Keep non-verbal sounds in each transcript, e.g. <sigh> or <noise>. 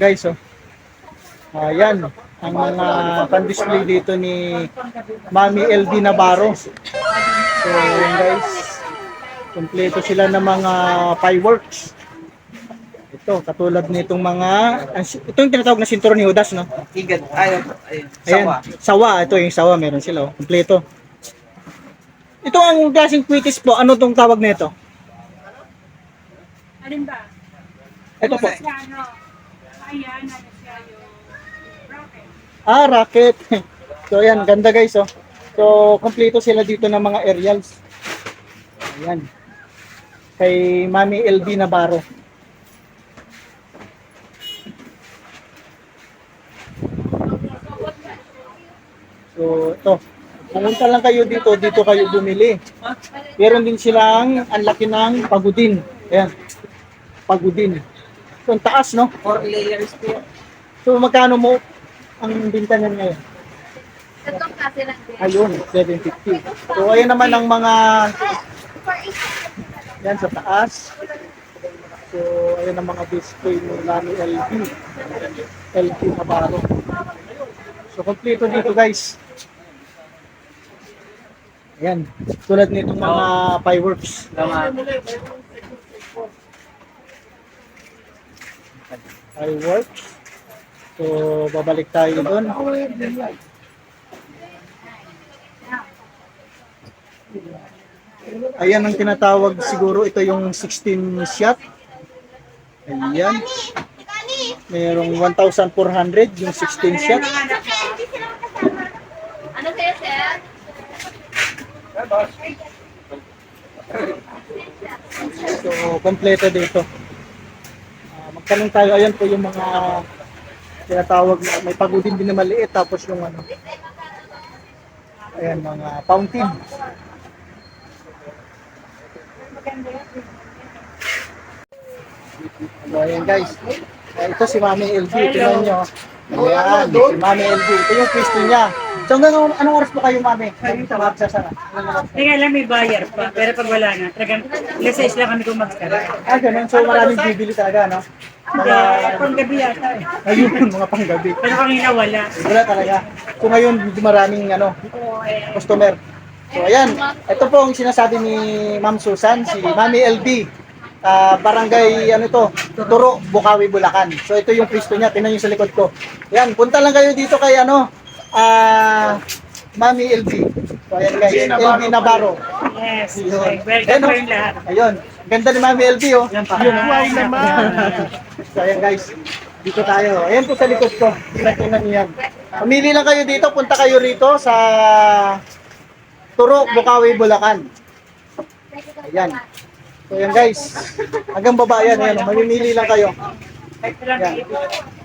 guys, oh. Ayan, ang mga pan-display dito ni Mami LD Navarro. So, ayan guys, kompleto sila ng mga fireworks. Ito, katulad nitong mga, ito yung tinatawag na sinturon ni Judas, no? Higad. Ayun. Ayun. Ayan, Sawa. sawa. Ito yung sawa, meron sila, oh. kompleto. Ito ang klaseng quitis po, ano tong tawag nito? Alin ba? Ito po. Siya, ano? Ayan, ano siya yung rocket. Ah, rocket. <laughs> so, ayan, ganda guys, oh. So, kompleto sila dito ng mga aerials. Ayan. Kay Mami LB Navarro. So, ito. Pumunta lang kayo dito, dito kayo bumili. Meron din silang ang laki ng pagudin. Ayan. Pagudin. So, ang taas, no? Four layers po. So, magkano mo ang binta niyan ngayon? Tatlong klase lang din. Ayun, 750. So, ayun naman ang mga yan sa taas. So, ayun ang mga display ng Lani LB. LB Navarro. So, kompleto dito guys. Ayan, tulad nitong mga fireworks. Tama. Fireworks. So, babalik tayo doon. Ayan ang tinatawag siguro ito yung 16 shot. Ayan. Merong 1,400 yung 16 shot. Ano kaya, sir? So, kompleto dito. Magtanong tayo, ayan po yung mga tinatawag na may pagudin din na maliit tapos yung ano. Ayan, mga fountain. So, ayan guys. Ito si Mami LB. Tingnan nyo. Ayan, si Mami LB. Ito yung pwesto niya. So hanggang anong oras po kayo, Mami? Magsasara. Anong oras? Teka lang, may bayar pa. Pero pag wala na, talagang alas 6 lang kami kung mag-start. Ah, ganun. So maraming bibili talaga, no? Mga, pang gabi yata eh. ayun, <laughs> mga panggabi. Pero kanina wala. Wala talaga. So ngayon, maraming ano, customer. So ayan, ito po ang sinasabi ni Ma'am Susan, si Mami LB. Ah, barangay ano to, Turo, Bukawi, Bulacan. So ito yung pwesto niya, tingnan niyo sa likod ko. Yan, punta lang kayo dito kay ano, ah, Mami LB. So ayan guys, LB Navarro. Yes. Yun. Welcome Ayun, po oh. yung lahat. Ayun, ganda ni Mami LB oh. Yan pa. Yun, Wow naman. <laughs> so ayan guys, dito tayo. Ayan po sa likod ko. Tingnan niyo yan. Pumili lang kayo dito, punta kayo rito sa Turok, Bukawi, Bulacan. Ayan. So ayan guys, hanggang baba yan, ayan, oh. mamimili lang kayo. Yan.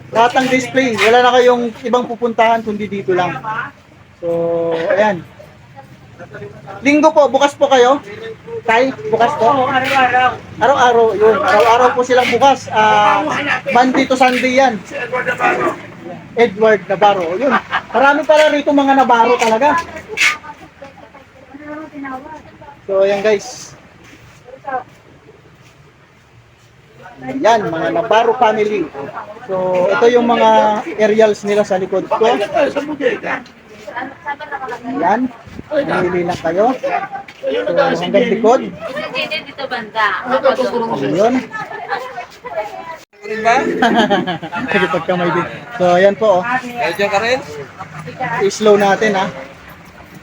Lahat ng display, wala na kayong ibang pupuntahan kundi dito lang. So, ayan. Linggo po, bukas po kayo? Tay, bukas po? Araw-araw. Araw-araw, yun. Araw-araw po silang bukas. Ah, Monday to Sunday yan. Edward Navarro. Yun. Marami pala rito mga Navarro talaga. So, ayan guys. Yan, mga Navarro family. So, ito yung mga aerials nila sa likod ko. Yan. Mamili lang kayo. So, hanggang likod. Dito banda. Ayun. Rin ba? Kasi pagkamay din. So, ayan po. Oh. Medyo ka rin? I-slow natin ha.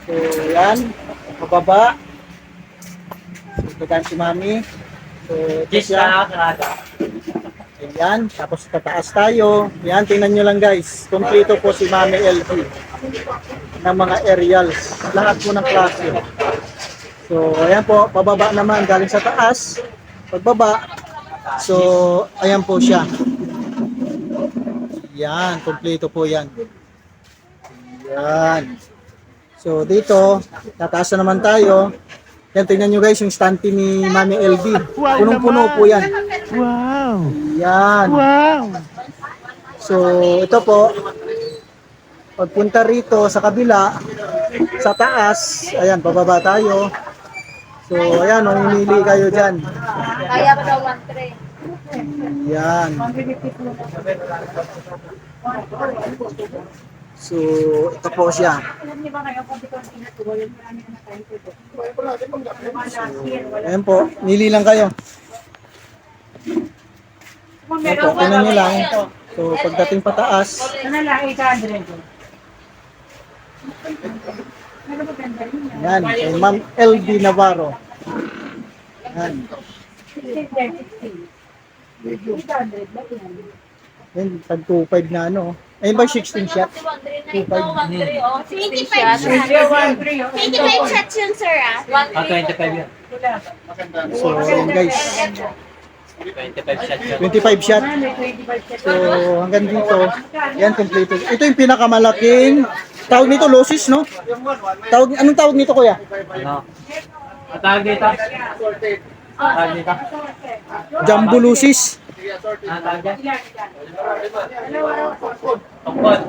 So, yan. Pababa. So, ito si mami. So, ito siya. Ayan. Tapos tataas tayo. Yan, tingnan nyo lang guys. Kompleto po si Mami LP ng mga aerials. Lahat po ng klase. So, ayan po. Pababa naman galing sa taas. Pagbaba. So, ayan po siya. Yan, kompleto po yan. Yan. So, dito, tataas na naman tayo. Yan, tingnan nyo guys yung stante ni Mami LB. Punong-puno po yan. Wow! Yan. Wow! So, ito po. Pagpunta rito sa kabila, sa taas, ayan, bababa tayo. So, ayan, mamimili kayo dyan. Kaya pa daw 1 tray. Yan. So, ito po siya. Wala. Ayan po, nili lang kayo. Ayan po, tinan nyo lang. So, pagdating pataas, Ano lang, 800. Ano ba ganda rin yan? yan, kay Ma'am LB Navarro. Yan. 16, 800 ba yan? Yan, tag 2.5 na ano. Ayun ba 16 shot? 2.5 25 shots. shots. Zero, one, three, oh. 25 shots yun, sir, ah. Ah, 25 yan. So, guys. 25 shots yan. 25 shot. Ah, 25. So, hanggang dito, yan, kompleto. Ito yung pinakamalaking, tawag nito, losis, no? Tawag, anong tawag nito, kuya? Ano? Ang tawag dito? Tawag dito? Jumbo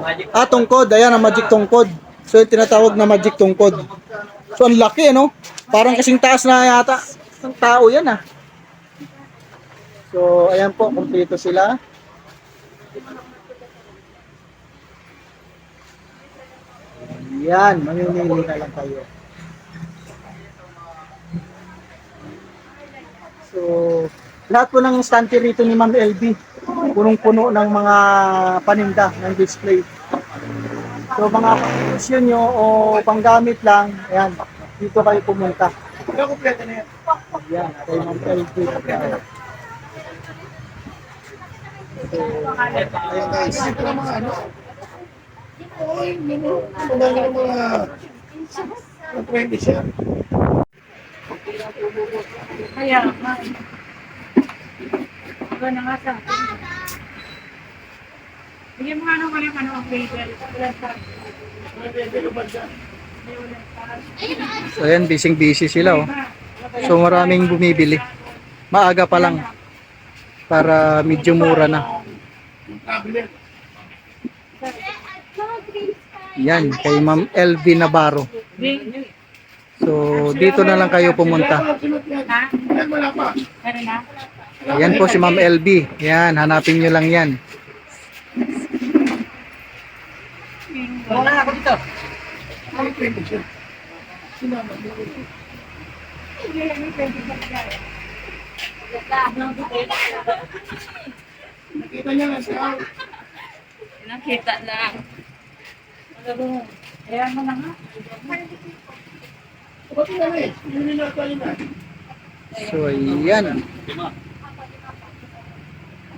magic. Ah, tungkod. Ayan, ang magic tungkod. So, yung tinatawag na magic tungkod. So, ang laki, ano? Parang kasing taas na yata. Ang tao yan, ah. So, ayan po, kompleto sila. Yan, mamimili na lang kayo. So, lahat po ng stante rito ni Ma'am LB, punong-puno ng mga paninda ng display. So, mga consumption nyo o panggamit lang, ayan, dito kayo pumunta. Yan, kay Ma'am LB. So, ayun guys. Kaya, ma. Ito na nga sa akin. Bigyan mo nga nung walang ano ang. Wala sa So, ayan, busy-busy sila, oh. So, maraming bumibili. Maaga pa lang. Para medyo mura na. Yan, kay Ma'am LV Navarro. So, dito na lang kayo pumunta. Ha? Meron na? Yan po si Ma'am LB. Yan, hanapin nyo lang yan. Wala ako dito. Nakita lang. Kaya mo na nga. So, yan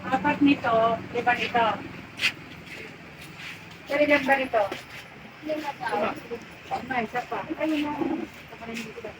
apat nito, lima nito. Pero ilan ba nito? Lima daw. Isa pa. Ayun na. Ito pa dito.